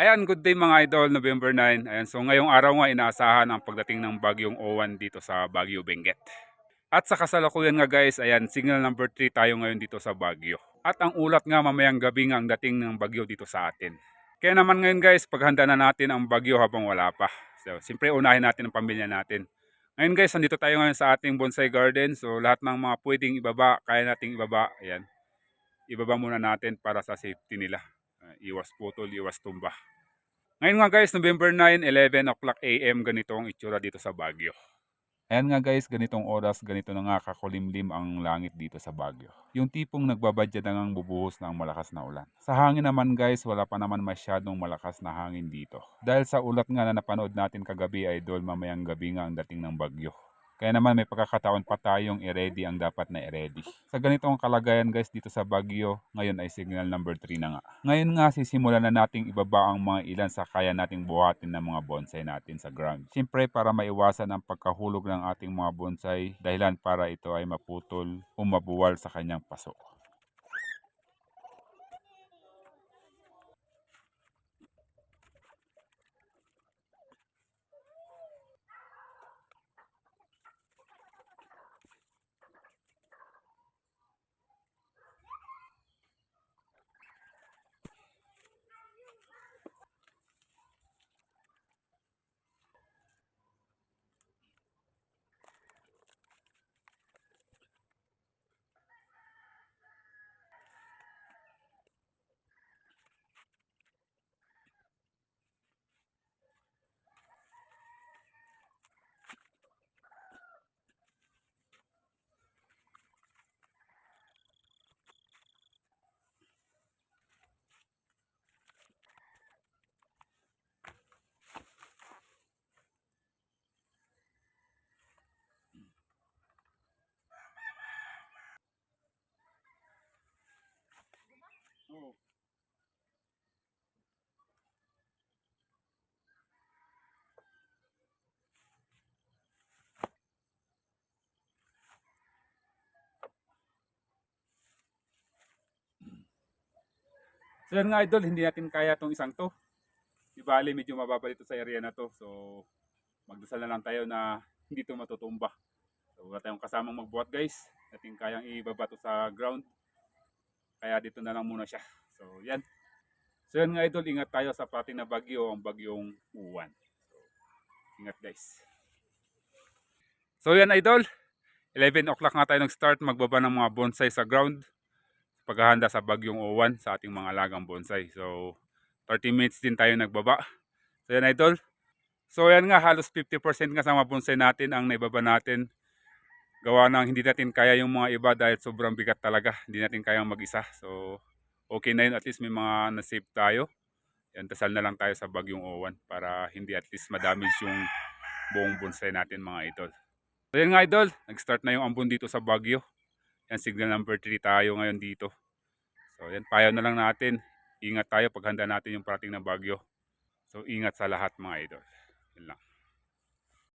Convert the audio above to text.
Ayan, good day mga idol, November 9. Ayan, so ngayong araw nga inaasahan ang pagdating ng bagyong Owan dito sa Baguio Benguet. At sa kasalukuyan nga guys, ayan, signal number 3 tayo ngayon dito sa Baguio. At ang ulat nga mamayang gabi nga ang dating ng bagyo dito sa atin. Kaya naman ngayon guys, paghanda na natin ang bagyo habang wala pa. So, siyempre unahin natin ang pamilya natin. Ngayon guys, nandito tayo ngayon sa ating bonsai garden. So, lahat ng mga pwedeng ibaba, kaya nating ibaba. Ayan, ibaba muna natin para sa safety nila. Uh, iwas putol, iwas tumba. Ngayon nga guys, November 9, 11 o'clock AM, ganito ang itsura dito sa Baguio. Ayan nga guys, ganitong oras, ganito na nga kakulimlim ang langit dito sa Baguio. Yung tipong nagbabadya na ngang bubuhos ng malakas na ulan. Sa hangin naman guys, wala pa naman masyadong malakas na hangin dito. Dahil sa ulat nga na napanood natin kagabi idol, mamayang gabi nga ang dating ng bagyo. Kaya naman may pagkakataon pa tayong i-ready ang dapat na i-ready. Sa ganitong kalagayan guys dito sa Baguio, ngayon ay signal number 3 na nga. Ngayon nga sisimulan na nating ibaba ang mga ilan sa kaya nating buhatin ng mga bonsai natin sa ground. Siyempre para maiwasan ang pagkahulog ng ating mga bonsai dahilan para ito ay maputol o mabuwal sa kanyang paso. So yan nga idol, hindi natin kaya tong isang to. Di bali, medyo mababa dito sa area na to. So magdasal na lang tayo na hindi to matutumba. So wala tayong kasamang magbuhat guys. Natin kayang ibaba to sa ground. Kaya dito na lang muna siya. So yan. So yan nga idol, ingat tayo sa pating na bagyo, ang bagyong uwan. So, ingat guys. So yan idol, 11 o'clock nga tayo nag-start magbaba ng mga bonsai sa ground paghahanda sa bagyong Owan sa ating mga alagang bonsai. So, 30 minutes din tayo nagbaba. So, yan idol. So, yan nga, halos 50% nga sa mga bonsai natin ang naibaba natin. Gawa ng hindi natin kaya yung mga iba dahil sobrang bigat talaga. Hindi natin kayang mag-isa. So, okay na yun. At least may mga nasave tayo. Yan, dasal na lang tayo sa bagyong Owan para hindi at least madamage yung buong bonsai natin mga idol. So, yan nga idol. Nag-start na yung ambon dito sa Bagyo. Yan, signal number 3 tayo ngayon dito. So, yan, payo na lang natin. Ingat tayo paghanda natin yung parating na bagyo. So, ingat sa lahat mga idol. Yan lang.